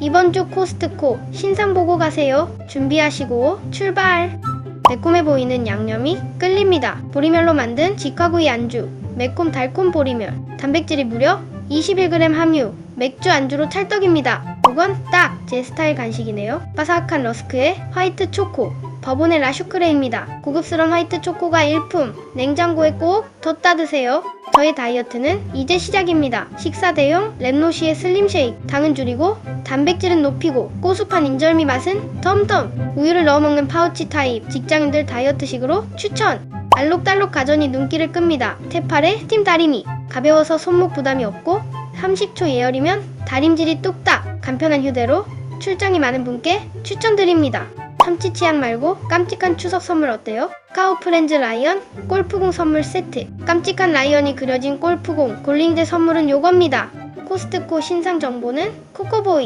이번 주 코스트코 신상 보고 가세요. 준비하시고 출발. 매콤해 보이는 양념이 끌립니다. 보리멸로 만든 직화구이 안주. 매콤 달콤 보리멸. 단백질이 무려 21g 함유. 맥주 안주로 찰떡입니다. 이건 딱 제 스타일 간식이네요. 바삭한 러스크에 화이트 초코. 버본의 라슈크레입니다. 고급스러운 화이트 초코가 일품. 냉장고에 꼭 뒀다 드세요. 저의 다이어트는 이제 시작입니다. 식사 대용 랩노시의 슬림 쉐이크. 당은 줄이고 단백질은 높이고 고수판 인절미 맛은 덤덤. 우유를 넣어 먹는 파우치 타입. 직장인들 다이어트식으로 추천. 알록달록 가전이 눈길을 끕니다. 테팔의 스팀 다리미. 가벼워서 손목 부담이 없고 30초 예열이면 다림질이 뚝딱. 간편한 휴대로 출장이 많은 분께 추천드립니다. 참치 취향 말고 깜찍한 추석 선물 어때요? 카우 프렌즈 라이언 골프공 선물 세트. 깜찍한 라이언이 그려진 골프공 골링제 선물은 요겁니다. 코스트코 신상 정보는 코코보이.